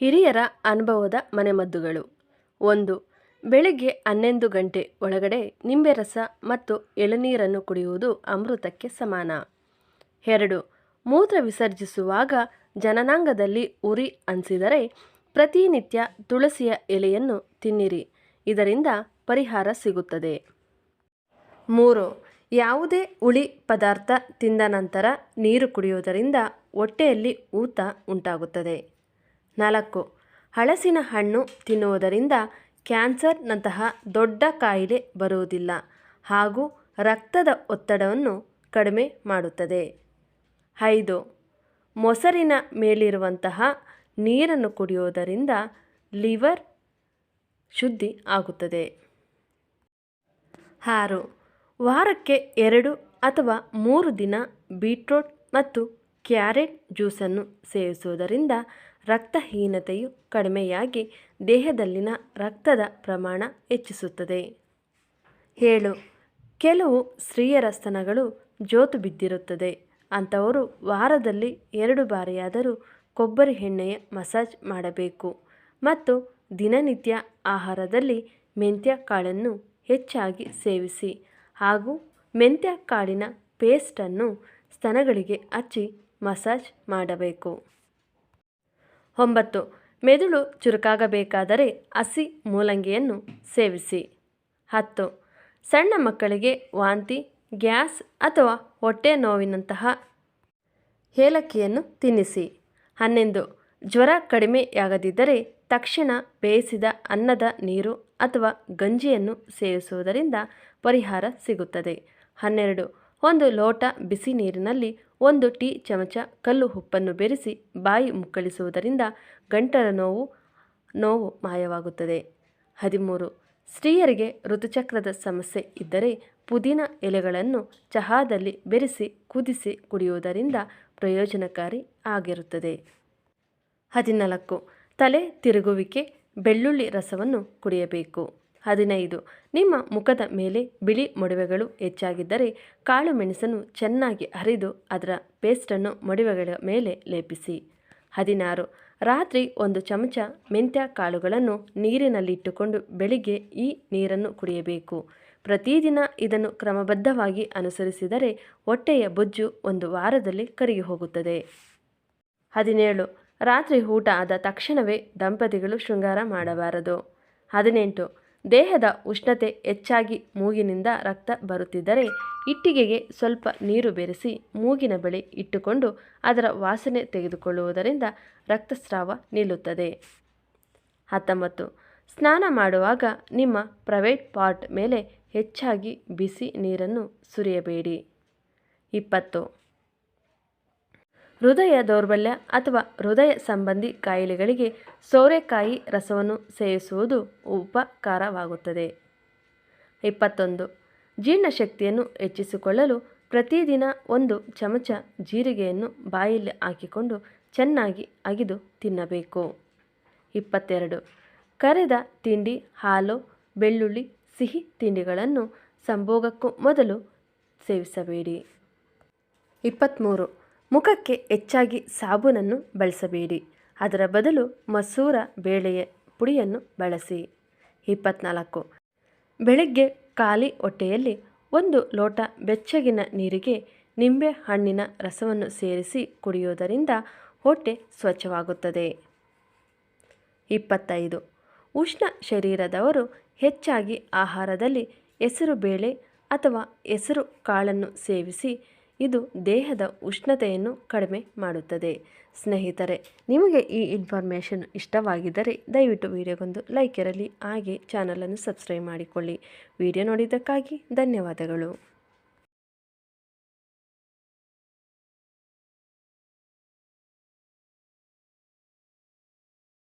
ಹಿರಿಯರ ಅನುಭವದ ಮನೆಮದ್ದುಗಳು. ಒಂದು, ಬೆಳಿಗ್ಗೆ ಹನ್ನೊಂದು ಗಂಟೆ ಒಳಗಡೆ ನಿಂಬೆ ರಸ ಮತ್ತು ಎಳನೀರನ್ನು ಕುಡಿಯುವುದು ಅಮೃತಕ್ಕೆ ಸಮಾನ. ಎರಡು, ಮೂತ್ರ ವಿಸರ್ಜಿಸುವಾಗ ಜನನಾಂಗದಲ್ಲಿ ಉರಿ ಅನಿಸಿದರೆ ಪ್ರತಿನಿತ್ಯ ತುಳಸಿಯ ಎಲೆಯನ್ನು ತಿನ್ನಿರಿ, ಇದರಿಂದ ಪರಿಹಾರ ಸಿಗುತ್ತದೆ. ಮೂರು, ಯಾವುದೇ ಹುಳಿ ಪದಾರ್ಥ ತಿಂದ ನಂತರ ನೀರು ಕುಡಿಯುವುದರಿಂದ ಹೊಟ್ಟೆಯಲ್ಲಿ ಊತ ಉಂಟಾಗುತ್ತದೆ. ನಾಲ್ಕು. ಹಳಸಿನ ಹಣ್ಣು ತಿನ್ನುವುದರಿಂದ ಕ್ಯಾನ್ಸರ್ನಂತಹ ದೊಡ್ಡ ಕಾಯಿಲೆ ಬರುವುದಿಲ್ಲ ಹಾಗೂ ರಕ್ತದ ಒತ್ತಡವನ್ನು ಕಡಿಮೆ ಮಾಡುತ್ತದೆ. ಐದು. ಮೊಸರಿನ ಮೇಲಿರುವಂತಹ ನೀರನ್ನು ಕುಡಿಯುವುದರಿಂದ ಲಿವರ್ ಶುದ್ಧಿ ಆಗುತ್ತದೆ. ಆರು. ವಾರಕ್ಕೆ ಎರಡು ಅಥವಾ ಮೂರು ದಿನ ಬೀಟ್ರೋಟ್ ಮತ್ತು ಕ್ಯಾರೆಟ್ ಜ್ಯೂಸನ್ನು ಸೇವಿಸುವುದರಿಂದ ರಕ್ತಹೀನತೆಯು ಕಡಿಮೆಯಾಗಿ ದೇಹದಲ್ಲಿನ ರಕ್ತದ ಪ್ರಮಾಣ ಹೆಚ್ಚಿಸುತ್ತದೆ. ಏಳು. ಕೆಲವು ಸ್ತ್ರೀಯರ ಸ್ತನಗಳು ಜೋತು ಬಿದ್ದಿರುತ್ತದೆ. ಅಂಥವರು ವಾರದಲ್ಲಿ ಎರಡು ಬಾರಿಯಾದರೂ ಕೊಬ್ಬರಿ ಎಣ್ಣೆಯ ಮಸಾಜ್ ಮಾಡಬೇಕು ಮತ್ತು ದಿನನಿತ್ಯ ಆಹಾರದಲ್ಲಿ ಮೆಂತ್ಯ ಕಾಳನ್ನು ಹೆಚ್ಚಾಗಿ ಸೇವಿಸಿ ಹಾಗೂ ಮೆಂತ್ಯ ಕಾಳಿನ ಪೇಸ್ಟನ್ನು ಸ್ತನಗಳಿಗೆ ಹಚ್ಚಿ ಮಸಾಜ್ ಮಾಡಬೇಕು. ಒಂಬತ್ತು, ಮೆದುಳು ಚುರುಕಾಗಬೇಕಾದರೆ ಹಸಿ ಮೂಲಂಗಿಯನ್ನು ಸೇವಿಸಿ. ಹತ್ತು, ಸಣ್ಣ ಮಕ್ಕಳಿಗೆ ವಾಂತಿ, ಗ್ಯಾಸ್ ಅಥವಾ ಹೊಟ್ಟೆ ನೋವಿನಂತಹ ಏಲಕ್ಕಿಯನ್ನು ತಿನ್ನಿಸಿ. ಹನ್ನೊಂದು, ಜ್ವರ ಕಡಿಮೆಯಾಗದಿದ್ದರೆ ತಕ್ಷಣ ಬೇಯಿಸಿದ ಅನ್ನದ ನೀರು ಅಥವಾ ಗಂಜಿಯನ್ನು ಸೇವಿಸುವುದರಿಂದ ಪರಿಹಾರ ಸಿಗುತ್ತದೆ. ಹನ್ನೆರಡು ಒಂದು ಲೋಟ ಬಿಸಿ ನೀರಿನಲ್ಲಿ ಒಂದು ಟೀ ಚಮಚ ಕಲ್ಲು ಉಪ್ಪನ್ನು ಬೆರೆಸಿ ಬಾಯಿ ಮುಕ್ಕಳಿಸುವುದರಿಂದ ಗಂಟಲ ನೋವು ನೋವು ಮಾಯವಾಗುತ್ತದೆ. ಹದಿಮೂರು. ಸ್ತ್ರೀಯರಿಗೆ ಋತುಚಕ್ರದ ಸಮಸ್ಯೆ ಇದ್ದರೆ ಪುದೀನ ಎಲೆಗಳನ್ನು ಚಹಾದಲ್ಲಿ ಬೆರೆಸಿ ಕುದಿಸಿ ಕುಡಿಯುವುದರಿಂದ ಪ್ರಯೋಜನಕಾರಿ ಆಗಿರುತ್ತದೆ. ಹದಿನಾಲ್ಕು. ತಲೆ ತಿರುಗುವಿಕೆ, ಬೆಳ್ಳುಳ್ಳಿ ರಸವನ್ನು ಕುಡಿಯಬೇಕು. ಹದಿನೈದು. ನಿಮ್ಮ ಮುಖದ ಮೇಲೆ ಬಿಳಿ ಮೊಡವೆಗಳು ಹೆಚ್ಚಾಗಿದ್ದರೆ ಕಾಳು ಮೆಣಸನ್ನು ಚೆನ್ನಾಗಿ ಹರಿದು ಅದರ ಪೇಸ್ಟನ್ನು ಮೊಡವೆಗಳ ಮೇಲೆ ಲೇಪಿಸಿ. ಹದಿನಾರು. ರಾತ್ರಿ ಒಂದು ಚಮಚ ಮೆಂತ್ಯ ಕಾಳುಗಳನ್ನು ನೀರಿನಲ್ಲಿಟ್ಟುಕೊಂಡು ಬೆಳಿಗ್ಗೆ ಈ ನೀರನ್ನು ಕುಡಿಯಬೇಕು. ಪ್ರತಿದಿನ ಇದನ್ನು ಕ್ರಮಬದ್ಧವಾಗಿ ಅನುಸರಿಸಿದರೆ ಹೊಟ್ಟೆಯ ಬೊಜ್ಜು ಒಂದು ವಾರದಲ್ಲಿ ಕರಗಿ ಹೋಗುತ್ತದೆ. ಹದಿನೇಳು. ರಾತ್ರಿ ಊಟ ಆದ ತಕ್ಷಣವೇ ದಂಪತಿಗಳು ಶೃಂಗಾರ ಮಾಡಬಾರದು. ಹದಿನೆಂಟು. ದೇಹದ ಉಷ್ಣತೆ ಹೆಚ್ಚಾಗಿ ಮೂಗಿನಿಂದ ರಕ್ತ ಬರುತ್ತಿದ್ದರೆ ಇಟ್ಟಿಗೆಗೆ ಸ್ವಲ್ಪ ನೀರು ಬೆರೆಸಿ ಮೂಗಿನ ಬಳಿ ಇಟ್ಟುಕೊಂಡು ಅದರ ವಾಸನೆ ತೆಗೆದುಕೊಳ್ಳುವುದರಿಂದ ರಕ್ತಸ್ರಾವ ನಿಲ್ಲುತ್ತದೆ. ಹತ್ತೊಂಬತ್ತು. ಸ್ನಾನ ಮಾಡುವಾಗ ನಿಮ್ಮ ಪ್ರೈವೇಟ್ ಪಾರ್ಟ್ ಮೇಲೆ ಹೆಚ್ಚಾಗಿ ಬಿಸಿ ನೀರನ್ನು ಸುರಿಯಬೇಡಿ. ಇಪ್ಪತ್ತು. ಹೃದಯ ದೌರ್ಬಲ್ಯ ಅಥವಾ ಹೃದಯ ಸಂಬಂಧಿ ಕಾಯಿಲೆಗಳಿಗೆ ಸೋರೆಕಾಯಿ ರಸವನ್ನು ಸೇವಿಸುವುದು ಉಪಕಾರವಾಗುತ್ತದೆ. ಇಪ್ಪತ್ತೊಂದು. ಜೀರ್ಣಶಕ್ತಿಯನ್ನು ಹೆಚ್ಚಿಸಿಕೊಳ್ಳಲು ಪ್ರತಿದಿನ ಒಂದು ಚಮಚ ಜೀರಿಗೆಯನ್ನು ಬಾಯಲ್ಲಿ ಹಾಕಿಕೊಂಡು ಚೆನ್ನಾಗಿ ಅಗಿದು ತಿನ್ನಬೇಕು. ಇಪ್ಪತ್ತೆರಡು. ಕರೆದ ತಿಂಡಿ ಹಾಲು, ಬೆಳ್ಳುಳ್ಳಿ, ಸಿಹಿ ತಿಂಡಿಗಳನ್ನು ಸಂಭೋಗಕ್ಕೂ ಮೊದಲು ಸೇವಿಸಬೇಡಿ. ಇಪ್ಪತ್ತ್ಮೂರು. ಮುಖಕ್ಕೆ ಹೆಚ್ಚಾಗಿ ಸಾಬೂನನ್ನು ಬಳಸಬೇಡಿ. ಅದರ ಬದಲು ಮಸೂರ ಬೇಳೆಯ ಪುಡಿಯನ್ನು ಬಳಸಿ. ಇಪ್ಪತ್ನಾಲ್ಕು. ಬೆಳಗ್ಗೆ ಖಾಲಿ ಹೊಟ್ಟೆಯಲ್ಲಿ ಒಂದು ಲೋಟ ಬೆಚ್ಚಗಿನ ನೀರಿಗೆ ನಿಂಬೆ ಹಣ್ಣಿನ ರಸವನ್ನು ಸೇರಿಸಿ ಕುಡಿಯುವುದರಿಂದ ಹೊಟ್ಟೆ ಸ್ವಚ್ಛವಾಗುತ್ತದೆ. ಇಪ್ಪತ್ತೈದು. ಉಷ್ಣ ಶರೀರದವರು ಹೆಚ್ಚಾಗಿ ಆಹಾರದಲ್ಲಿ ಹೆಸರು ಬೇಳೆ ಅಥವಾ ಹೆಸರು ಕಾಳನ್ನು ಸೇವಿಸಿ ಇದು ದೇಹದ ಉಷ್ಣತೆಯನ್ನು ಕಡಿಮೆ ಮಾಡುತ್ತದೆ. ಸ್ನೇಹಿತರೆ, ನಿಮಗೆ ಈ ಇನ್ಫಾರ್ಮೇಷನ್ ಇಷ್ಟವಾಗಿದ್ದರೆ ದಯವಿಟ್ಟು ವಿಡಿಯೋಗೊಂದು ಲೈಕ್ ಇರಲಿ, ಹಾಗೆ ಚಾನಲನ್ನು ಸಬ್ಸ್ಕ್ರೈಬ್ ಮಾಡಿಕೊಳ್ಳಿ. ವಿಡಿಯೋ ನೋಡಿದ್ದಕ್ಕಾಗಿ ಧನ್ಯವಾದಗಳು.